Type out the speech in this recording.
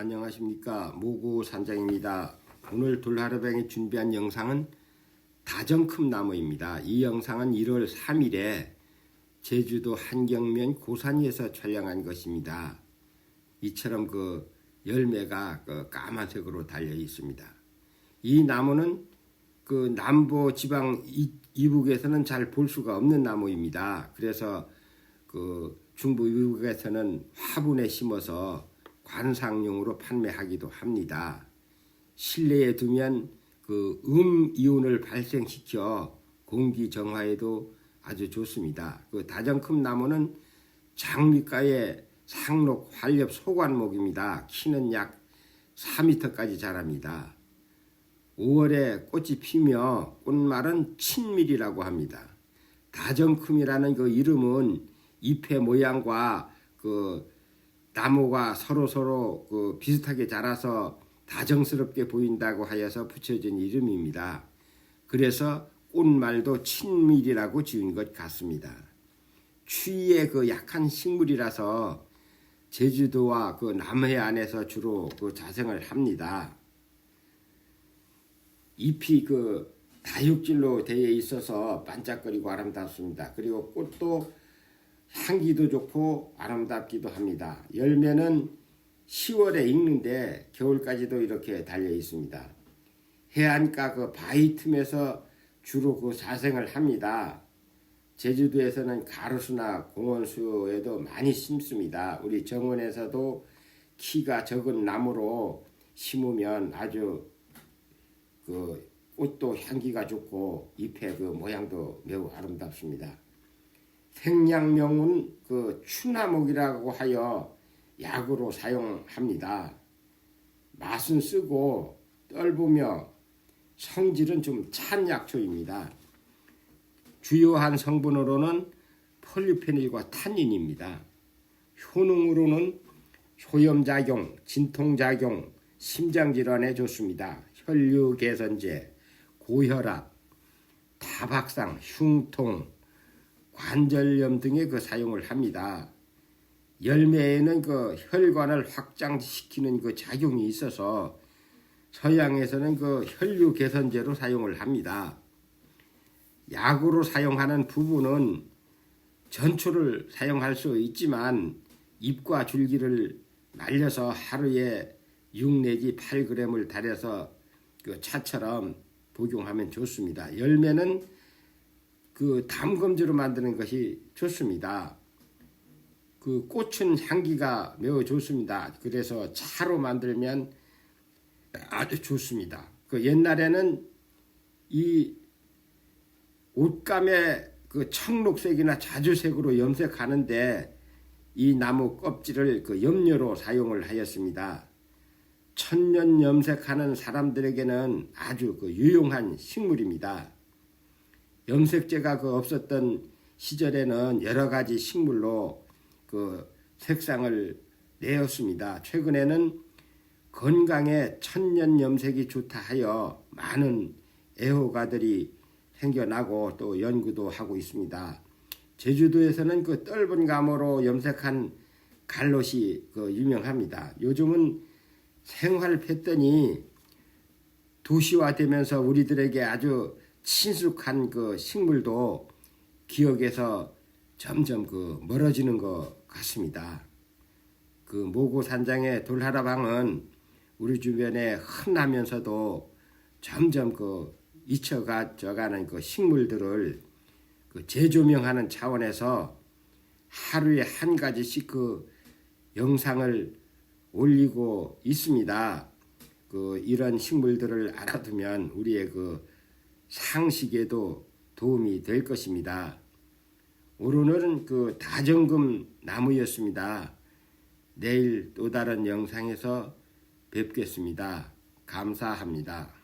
안녕하십니까 모구 산장입니다. 오늘 돌하루뱅이 준비한 영상은 다정큼 나무입니다. 이 영상은 1월 3일에 제주도 한경면 고산리에서 촬영한 것입니다. 이처럼 그 열매가 그 까만색으로 달려 있습니다. 이 나무는 그 남부 지방 이- 이북에서는 잘 볼 수가 없는 나무입니다. 그래서 그 중부 이북에서는 화분에 심어서 관상용으로 판매하기도 합니다. 실내에 두면 그 음 이온을 발생시켜 공기 정화에도 아주 좋습니다. 그 다정큼 나무는 장미가의 상록 활렵 소관목입니다. 키는 약 4m까지 자랍니다. 5월에 꽃이 피며 꽃말은 친밀이라고 합니다. 다정큼이라는 그 이름은 잎의 모양과 그 나무가 서로 서로 그 비슷하게 자라서 다정스럽게 보인다고 하여서 붙여진 이름입니다. 그래서 꽃말도 친밀이라고 지은 것 같습니다. 추위에 그 약한 식물이라서 제주도와 그 남해 안에서 주로 그 자생을 합니다. 잎이 그 다육질로 되어 있어서 반짝거리고 아름답습니다. 그리고 꽃도 향기도 좋고 아름답기도 합니다. 열매는 10월에 익는데 겨울까지도 이렇게 달려 있습니다. 해안가 그 바위 틈에서 주로 그 자생을 합니다. 제주도에서는 가로수나 공원수에도 많이 심습니다. 우리 정원에서도 키가 적은 나무로 심으면 아주 그 꽃도 향기가 좋고 잎의 그 모양도 매우 아름답습니다. 생양명은 그 추나목이라고 하여 약으로 사용합니다. 맛은 쓰고 떫으며 성질은 좀 찬 약초입니다. 주요한 성분으로는 폴리페닐과 탄닌입니다. 효능으로는 효염작용, 진통작용, 심장질환에 좋습니다. 혈류 개선제, 고혈압, 다박상, 흉통, 관절염 등의 그 사용을 합니다. 열매에는 그 혈관을 확장시키는 그 작용이 있어서 서양에서는 그 혈류 개선제로 사용을 합니다. 약으로 사용하는 부분은 전초를 사용할 수 있지만 잎과 줄기를 말려서 하루에 6 내지 8g을 달여서 그 차처럼 복용하면 좋습니다. 열매는 그 담금주로 만드는 것이 좋습니다. 그 꽃은 향기가 매우 좋습니다. 그래서 차로 만들면 아주 좋습니다. 그 옛날에는 이 옷감에 그 청록색이나 자주색으로 염색하는데 이 나무 껍질을 그 염료로 사용을 하였습니다. 천년 염색하는 사람들에게는 아주 그 유용한 식물입니다. 염색제가 그 없었던 시절에는 여러 가지 식물로 그 색상을 내었습니다. 최근에는 건강에 천년 염색이 좋다 하여 많은 애호가들이 생겨나고 또 연구도 하고 있습니다. 제주도에서는 그 떫은 감으로 염색한 갈롯이 그 유명합니다. 요즘은 생활 패턴이 도시화되면서 우리들에게 아주 친숙한 그 식물도 기억에서 점점 그 멀어지는 것 같습니다. 그 모고 산장의 돌하라방은 우리 주변에 흔하면서도 점점 그 잊혀가 져가는 그 식물들을 그 재조명하는 차원에서 하루에 한 가지씩 그 영상을 올리고 있습니다. 그 이런 식물들을 알아두면 우리의 그 상식에도 도움이 될 것입니다. 오늘은 그 다정금 나무였습니다. 내일 또 다른 영상에서 뵙겠습니다. 감사합니다.